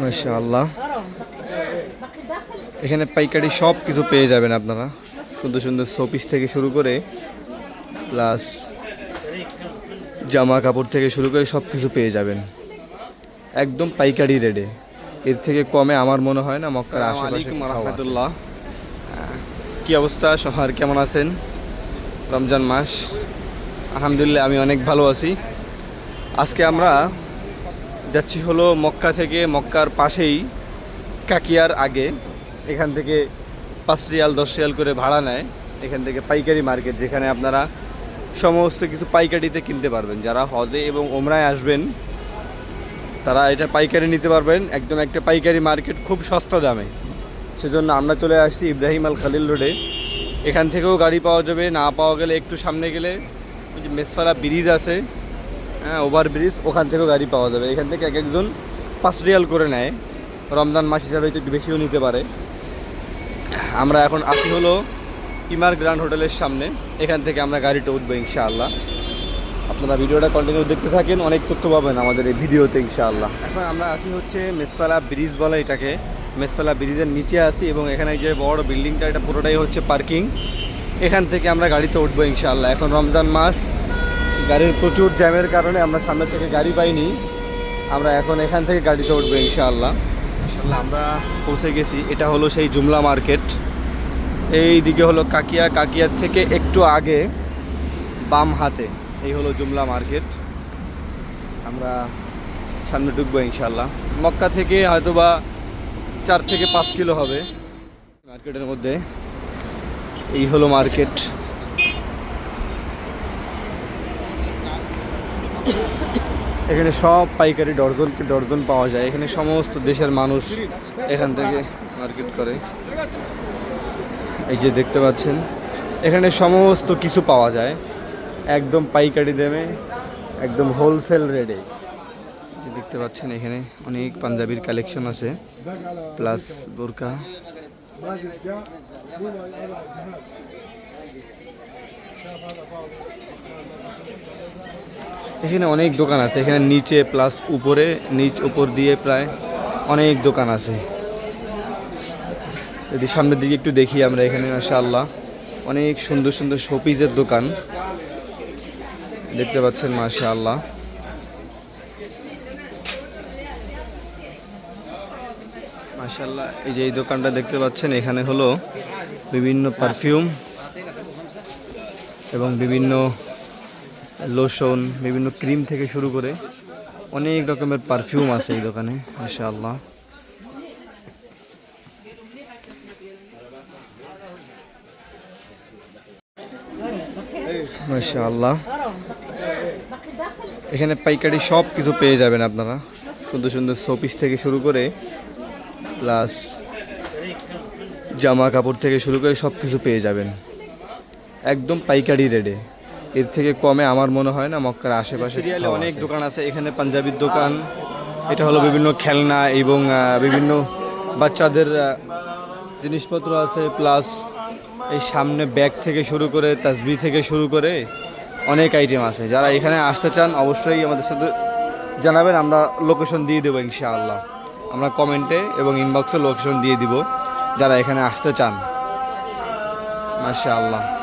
মাশাআল্লাহ। এখানে পাইকারি সব কিছু পেয়ে যাবেন আপনারা। সুন্দর সুন্দর শোপিস থেকে শুরু করে প্লাস জামা কাপড় থেকে শুরু করে সব কিছু পেয়ে যাবেন। একদম পাইকারি রেটে এর থেকে কমে আমার মনে হয় না মক্কার আশেপাশে রহমতুল্লাহ। কি অবস্থা? সবার কেমন আছেন? রমজান মাস। আলহামদুলিল্লাহ আমি অনেক ভালো আছি। আজকে আমরা যাচ্ছি হলো মক্কা থেকে, মক্কার পাশেই কাকিয়ার আগে। এখান থেকে পাঁচ রিয়াল, দশ রিয়াল করে ভাড়া নেয়। এখান থেকে পাইকারি মার্কেট, যেখানে আপনারা সমস্ত কিছু পাইকারিতে কিনতে পারবেন। যারা হজে এবং ওমরায় আসবেন, তারা এটা পাইকারি নিতে পারবেন। একদম একটা পাইকারি মার্কেট খুব সস্তা দামে। সেজন্য আমরা চলে আসছি ইব্রাহিম আল খালিল রোডে। এখান থেকেও গাড়ি পাওয়া যাবে, না পাওয়া গেলে একটু সামনে গেলে ওই যে মেসফালা ব্রিজ আছে হ্যাঁ ওভার ব্রিজ ওখান থেকেও গাড়ি পাওয়া যাবে। এখান থেকে এক একজন পাঁচ রিয়াল করে নেয়। রমজান মাস হিসাবে একটু বেশিও নিতে পারে। আমরা এখন আসি হলো কিমার গ্র্যান্ড হোটেলের সামনে। এখান থেকে আমরা গাড়িটা উঠবো ইনশাআল্লাহ। আপনারা ভিডিওটা কন্টিনিউ দেখতে থাকেন, অনেক তথ্য পাবেন আমাদের এই ভিডিওতে ইনশাআল্লাহ। এখন আমরা আসি হচ্ছে মেসফালা ব্রিজ বলে এটাকে। মেসফালা ব্রিজের নিচে আসি এবং এখানে যে বড় বিল্ডিংটা এটা পুরোটাই হচ্ছে পার্কিং এখান থেকে আমরা গাড়িতে উঠবো ইনশাআল্লাহ। এখন রমজান মাস। গাড়ির প্রচুর জ্যামের কারণে আমরা সামনে থেকে গাড়ি পাইনি। আমরা এখন এখান থেকে গাড়িতে উঠবো ইনশাআল্লাহ। ইনশাআল্লাহ আমরা পৌঁছে গেছি। এটা হলো সেই জুমলা মার্কেট। এই দিকে হলো কাকিয়া। কাকিয়ার থেকে একটু আগে বাম হাতে এই হলো জুমলা মার্কেট। আমরা সামনে ঢুকবো ইনশাল্লাহ মক্কা থেকে হয়তোবা চার থেকে পাঁচ কিলো হবে। মার্কেটের মধ্যে। এই হলো মার্কেট। এখানে সব পাইকারি ডর্জনকে ডর্জন পাওয়া যায়। এখানে সমস্ত দেশের মানুষ এখান থেকে মার্কেট করে। এই যে দেখতে পাচ্ছেন, এখানে সমস্ত কিছু পাওয়া যায়। একদম পাইকারি দামে, একদম হোলসেল রেটে দেখতে পাচ্ছেন, এখানে অনেক পাঞ্জাবির কালেকশন আছে। প্লাস বোরকা। এখানে অনেক দোকান আছে, এখানে নিচে প্লাস উপরে, নিচ উপর দিয়ে প্রায় অনেক দোকান আছে। যদি সামনের দিকে একটু দেখি আমরা এখানে, মাশাআল্লাহ, অনেক সুন্দর সুন্দর শোপিসের দোকান। দেখতে পাচ্ছেন, মাশাআল্লাহ। মাশাআল্লাহ, এই যে এই দোকানটা দেখতে পাচ্ছেন, এখানে হলো বিভিন্ন পারফিউম এবং বিভিন্ন লোশন বিভিন্ন ক্রিম থেকে শুরু করে অনেক রকমের পারফিউম আছে এই দোকানে, মাশাআল্লাহ। মাশাআল্লাহ। এখানে পাইকারি সব কিছু পেয়ে যাবেন আপনারা। সুন্দর সুন্দর শোপিস থেকে শুরু করে প্লাস জামা কাপড় থেকে শুরু করে সব কিছু পেয়ে যাবেন। একদম পাইকারি রেটে এর থেকে কমে আমার মনে হয় না মক্কার আশেপাশে অনেক দোকান আছে এখানে পাঞ্জাবির দোকান এটা হলো বিভিন্ন খেলনা এবং বিভিন্ন বাচ্চাদের জিনিসপত্র আছে প্লাস এই সামনে ব্যাগ থেকে শুরু করে তাসবি থেকে শুরু করে অনেক আইটেম আছে। যারা এখানে আসতে চান অবশ্যই আমাদের সাথে জানাবেন আমরা লোকেশন দিয়ে দেবো ইনশাআল্লাহ। আমরা কমেন্টে এবং ইনবক্সে লোকেশন দিয়ে দিব যারা এখানে আসতে চান। মাশাআল্লাহ।